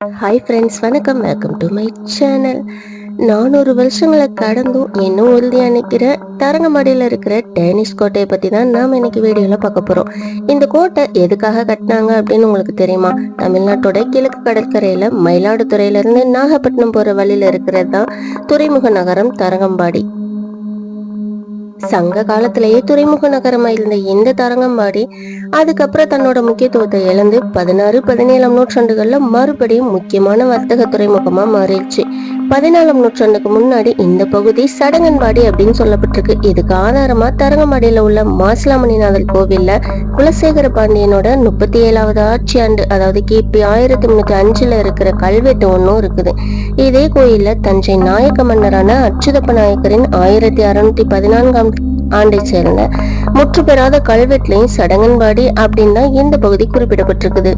Hi friends வணக்கம். Welcome to my channel நானூறு வருஷங்களை கடந்தும் இன்னும் உறுதியாக நிற்கிற தரங்கம்பாடியில் இருக்கிற டேனிஷ் கோட்டையை பற்றி தான் நாம் இன்னைக்கு வீடியோவில் பார்க்க போகிறோம் இந்த கோட்டை எதுக்காக கட்டினாங்க அப்படின்னு உங்களுக்கு தெரியுமா? தமிழ்நாட்டோட கிழக்கு கடற்கரையில் மயிலாடுதுறையிலேருந்து நாகப்பட்டினம் போகிற வழியில் இருக்கிறது தான் துறைமுக நகரம் தரங்கம்பாடி. சங்க காலத்திலேயே துறைமுக நகரமா இருந்த இந்த தரங்கம்பாடி அதுக்கப்புறம் தன்னோட முக்கியத்துவத்தை இழந்து பதினாறு பதினேழாம் நூற்றாண்டுகள்ல மறுபடியும் முக்கியமான வர்த்தக துறைமுகமா மாறிடுச்சு. பதினாலாம் நூற்றாண்டுக்கு முன்னாடி இந்த பகுதி சடங்கன்பாடி அப்படின்னு சொல்லப்பட்டிருக்கு. இதுக்கு ஆதாரமா தரங்கம்பாடியில உள்ள மாசிலாமணிநாதர் கோவில்ல குலசேகர பாண்டியனோட முப்பத்தி ஏழாவது ஆட்சி ஆண்டு அதாவது கிபி ஆயிரத்தி முன்னூத்தி அஞ்சுல இருக்கிற கல்வெட்டு ஒன்றும் இருக்குது. இதே கோயில்ல தஞ்சை நாயக்க மன்னரான அச்சுதப்ப நாயக்கரின் ஆயிரத்தி அறுநூத்தி பதினான்காம் ஆண்டை சேர்ந்த முற்று பெறாத கல்வெட்டுலையும் சடங்கன்பாடி அப்படின்னு தான் இந்த பகுதி குறிப்பிடப்பட்டிருக்குது.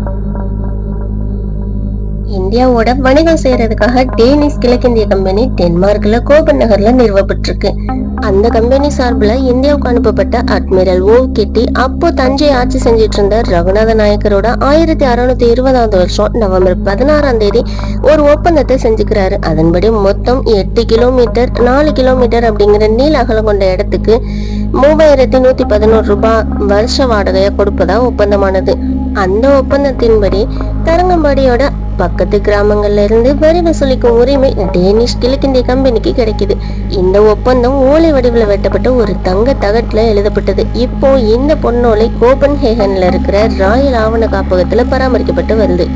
இந்தியாவோட வணிகம் செய்யறதுக்காக டேனிஸ் கிழக்கிந்திய கம்பெனி டென்மார்க்ல கோபன் நகர்ல நிறுவப்பட்டிருக்கு. அந்த கம்பெனி சார்பில் இந்தியாவுக்கு அனுப்பப்பட்ட அட்மிரல் ஓ. கிட்டி அப்போ தஞ்சை ஆட்சி செஞ்சிட்டு இருந்த ரகுநாத நாயக்கரோட ஆயிரத்தி அறுநூத்தி இருபதாவது வருஷம் நவம்பர் பதினாறாம் தேதி ஒரு ஒப்பந்தத்தை செஞ்சுக்கிறாரு. அதன்படி மொத்தம் எட்டு கிலோமீட்டர் நாலு கிலோமீட்டர் அப்படிங்கிற நீல அகலம் கொண்ட இடத்துக்கு மூவாயிரத்தி நூத்தி பதினோரு ரூபாய் வருஷ வாடகையை கொடுப்பதா ஒப்பந்தமானது. அந்த ஒப்பந்தத்தின்படி தரங்கம்பாடியோட பக்கத்து கிராமங்கள்ல இருந்து வரி வசூலிக்கும் உரிமை டேனிஷ் கிழக்கிந்திய கம்பெனிக்கு கிடைக்குது. இந்த ஒப்பந்தம் ஓலை வடிவில் வெட்டப்பட்ட ஒரு தங்க தகட்டுல எழுதப்பட்டது. இப்போ இந்த பொன்னோலை கோபன்ஹேகன்ல இருக்கிற ராயல் ஆவண காப்பகத்துல பராமரிக்கப்பட்டு வருது.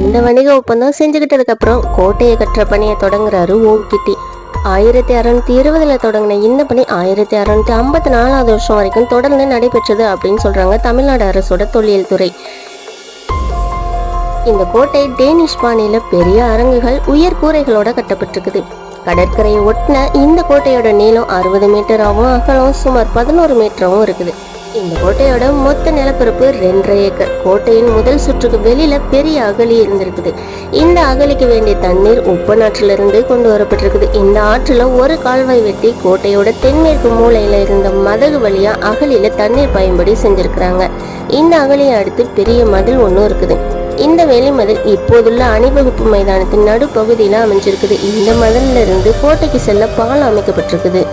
இந்த வணிக ஒப்பந்தம் செஞ்சுக்கிட்டதுக்கு அப்புறம் கோட்டையை கட்டுற பணியை தொடங்குறாரு ஓம் கிட்டி ஆயிரத்தி அறுநூத்தி இருபதுல தொடங்கின இந்த பணி ஆயிரத்தி அறுநூத்தி ஐம்பத்தி நாலாவது வருஷம் வரைக்கும் தொடர்ந்து நடைபெற்றது அப்படின்னு சொல்றாங்க தமிழ்நாடு அரசோட தொழில் துறை. இந்த கோட்டை டேனிஷ் பாணியில பெரிய அரங்குகள் உயர் கூரைகளோட கட்டப்பட்டிருக்குது. கடற்கரையை ஒட்டின இந்த கோட்டையோட நீளம் அறுபது மீட்டராகவும் அகலம் சுமார் பதினோரு மீட்டராகவும் இருக்குது. இந்த கோட்டையோட மொத்த நிலப்பரப்பு ரெண்டரை ஏக்கர். கோட்டையின் முதல் சுற்றுக்கு வெளியில பெரிய அகழி இருந்திருக்குது. இந்த அகழிக்கு வேண்டிய தண்ணீர் உப்பநாற்றில இருந்து கொண்டு வரப்பட்டிருக்குது. இந்த ஆற்றுல ஒரு கால்வாய் வெட்டி கோட்டையோட தென்மேற்கு மூலையில இருந்த மதகு வழியா அகலியில தண்ணீர் பயன்படி செஞ்சிருக்கிறாங்க. இந்த அகழியை அடுத்து பெரிய மதில் ஒன்றும் இருக்குது. இந்த வேலிமதில் இப்போதுள்ள அணிவகுப்பு மைதானத்தின் நடுப்பகுதியில் அமைஞ்சிருக்குது. இந்த மதில்ல இருந்து கோட்டைக்கு செல்ல பாலம் அமைக்கப்பட்டிருக்குது.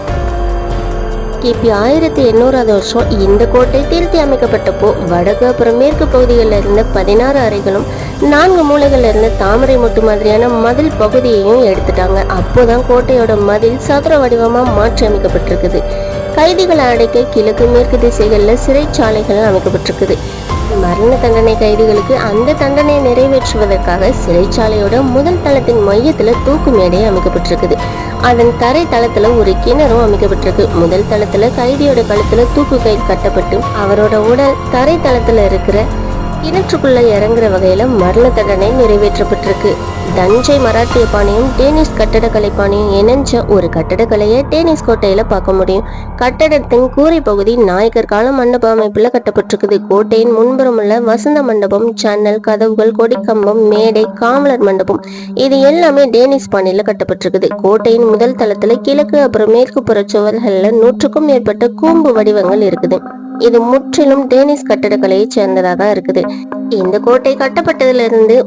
கிபி ஆயிரத்தி எண்ணூறாவது வருஷம் இந்த கோட்டை திருத்தி அமைக்கப்பட்டப்போ வடக்கு அப்புறம் மேற்கு பகுதிகளில் இருந்த பதினாறு அறைகளும் நான்கு மூலைகளில் இருந்த தாமரை மொட்டு மாதிரியான மதில் பகுதியையும் எடுத்துட்டாங்க. அப்போதான் கோட்டையோட மதில் சதுர வடிவமா மாற்றி அமைக்கப்பட்டிருக்குது. கைதிகளை அடைக்க கிழக்கு மேற்கு திசைகள்ல சிறைச்சாலைகள் அமைக்கப்பட்டிருக்குது. மரண தண்டனை கைதிகளுக்கு அந்த தண்டனையை நிறைவேற்றுவதற்காக சிறைச்சாலையோட முதல் தளத்தின் மையத்தில் தூக்கு மேடை அமைக்கப்பட்டிருக்குது. அதன் தரை தளத்தில் ஒரு கிணறும் அமைக்கப்பட்டிருக்கு. முதல் தளத்தில் கைதியோட கழுத்தில் தூக்கு கயிறு கட்டப்பட்டு அவரோட உடல் தரை தளத்தில் இருக்கிற கிணற்றுக்குள்ள இறங்குற வகையில மரண தண்டனை நிறைவேற்றப்பட்டிருக்கு. தஞ்சை மராட்டிய பாணியும் டேனிஷ் கட்டடக்கலை பாணியும் இணைஞ்ச ஒரு கட்டடக்கலையை டேனிஷ் கோட்டையில பார்க்க முடியும். கட்டடத்தின் கூரை பகுதி நாயக்கர் கால மண்டப அமைப்புல கட்டப்பட்டிருக்குது. கோட்டையின் முன்புறம் உள்ள வசந்த மண்டபம் ஜன்னல் கதவுகள் கொடிக்கம்பம் மேடை காவலர் மண்டபம் இது எல்லாமே டேனிஷ் பாணியில கட்டப்பட்டிருக்குது. கோட்டையின் முதல் தளத்துல கிழக்கு அப்புறம் மேற்கு புற சுவர்கள்ல நூற்றுக்கும் மேற்பட்ட கூம்பு வடிவங்கள் இருக்குது. இது முற்றிலும் டேனிஷ் கட்டடக்கலையை சேர்ந்ததாக இருக்குது. இந்த கோட்டை கட்டப்பட்டதுல இருந்து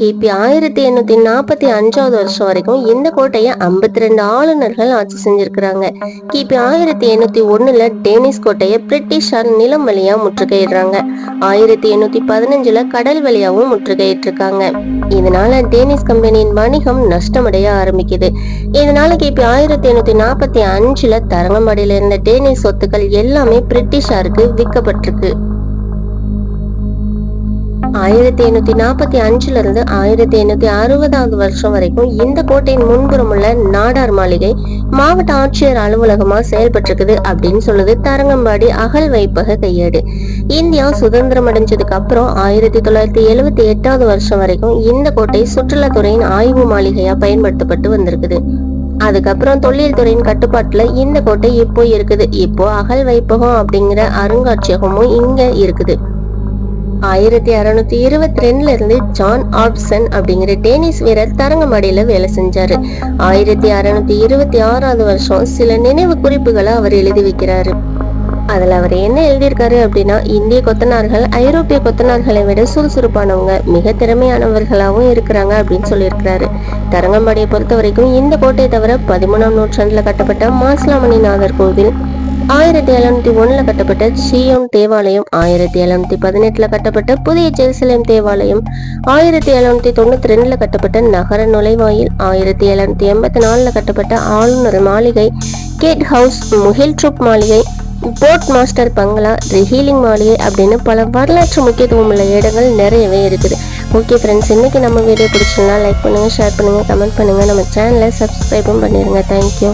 கிபி ஆயிரத்தி எண்ணூத்தி நாற்பத்தி அஞ்சாவது வருஷம் வரைக்கும் இந்த கோட்டையை ஐம்பத்தி ரெண்டு ஆளுநர்கள் ஆட்சி செஞ்சிருக்கிறாங்க. கிபி ஆயிரத்தி எண்ணூத்தி ஒண்ணுல டேனிஸ் கோட்டையை பிரிட்டிஷார் நிலம் வழியா முற்றுகையிடுறாங்க. ஆயிரத்தி எண்ணூத்தி பதினஞ்சுல கடல் வழியாவும் முற்றுகையிட்டிருக்காங்க. இதனால டேனிஸ் கம்பெனியின் வணிகம் நஷ்டமடைய ஆரம்பிக்குது. இதனால கிபி ஆயிரத்தி எண்ணூத்தி நாற்பத்தி அஞ்சுல தரங்கம்பாடியில இருந்த டேனிஸ் சொத்துக்கள் எல்லாமே பிரிட்டிஷாருக்கு விற்கப்பட்டிருக்கு. ஆயிரத்தி எண்ணூத்தி நாற்பத்தி அஞ்சுல இருந்து ஆயிரத்தி எண்ணூத்தி அறுபதாவது வருஷம் வரைக்கும் இந்த கோட்டையின் முன்புறம் உள்ள நாடார் மாளிகை மாவட்ட ஆட்சியர் அலுவலகமா செயல்பட்டிருக்குது அப்படின்னு சொல்லுது தரங்கம்பாடி அகல் வைப்பக கையேடு. இந்தியா சுதந்திரம் அடைஞ்சதுக்கு அப்புறம் ஆயிரத்தி தொள்ளாயிரத்தி எழுவத்தி எட்டாவது வருஷம் வரைக்கும் இந்த கோட்டை சுற்றுலாத்துறையின் ஆய்வு மாளிகையா பயன்படுத்தப்பட்டு வந்திருக்குது. அதுக்கப்புறம் தொழில் துறையின் கட்டுப்பாட்டுல இந்த கோட்டை இப்போ இருக்குது. இப்போ அகல் வைப்பகம் அப்படிங்கிற அருங்காட்சியகமும் இங்க இருக்குது. ஆயிரத்தி அறுநூத்தி இருபத்தி ரெண்டுல இருந்து ஜான் ஆப்சன் அப்படிங்கிற டேனிஸ் வீரர் தரங்கம்பாடியில வேலை செஞ்சாரு. ஆயிரத்தி அறுநூத்தி இருபத்தி ஆறாவது வருஷம் சில நினைவு குறிப்புகளை அவர் எழுதி வைக்கிறாரு. அதில் அவர் என்ன எழுதியிருக்காரு அப்படின்னா இந்திய கொத்தனார்கள் ஐரோப்பிய கொத்தனார்களை விட சுறுசுறுப்பானவங்க மிக திறமையானவர்களாகவும் இருக்கிறாங்க அப்படின்னு சொல்லியிருக்கிறாரு. தரங்கம்பாடியை பொறுத்த வரைக்கும் இந்த கோட்டையை தவிர பதிமூணாம் நூற்றாண்டில் கட்டப்பட்ட மாசிலாமணிநாதர் கோவில் ஆயிரத்தி எழுநூத்தி ஒண்ணுல கட்டப்பட்ட சியோன் தேவாலயம் ஆயிரத்தி எழுநூத்தி பதினெட்டுல கட்டப்பட்ட புதிய ஜெருசலேம் தேவாலயம் ஆயிரத்தி எழுநூத்தி தொண்ணூத்தி ரெண்டுல கட்டப்பட்ட நகர நுழைவாயில் ஆயிரத்தி எழுநூத்தி எண்பத்தி நாலுல கட்டப்பட்ட ஆளுநர் மாளிகை கேட் ஹவுஸ் முகில் ட்ரூப் மாளிகை போர்ட் மாஸ்டர் பங்களா ரிஹீலிங் மாளிகை அப்படின்னு பல வரலாற்று முக்கியத்துவம் உள்ள இடங்கள் நிறையவே இருக்குது. ஓகே ஃப்ரெண்ட்ஸ் இன்றைக்கி நம்ம வீடியோ பிடிச்சிருந்தா லைக் பண்ணுங்கள் ஷேர் பண்ணுங்கள் கமெண்ட் பண்ணுங்கள் நம்ம சேனலை சப்ஸ்கிரைபும் பண்ணிடுங்க தேங்க்யூ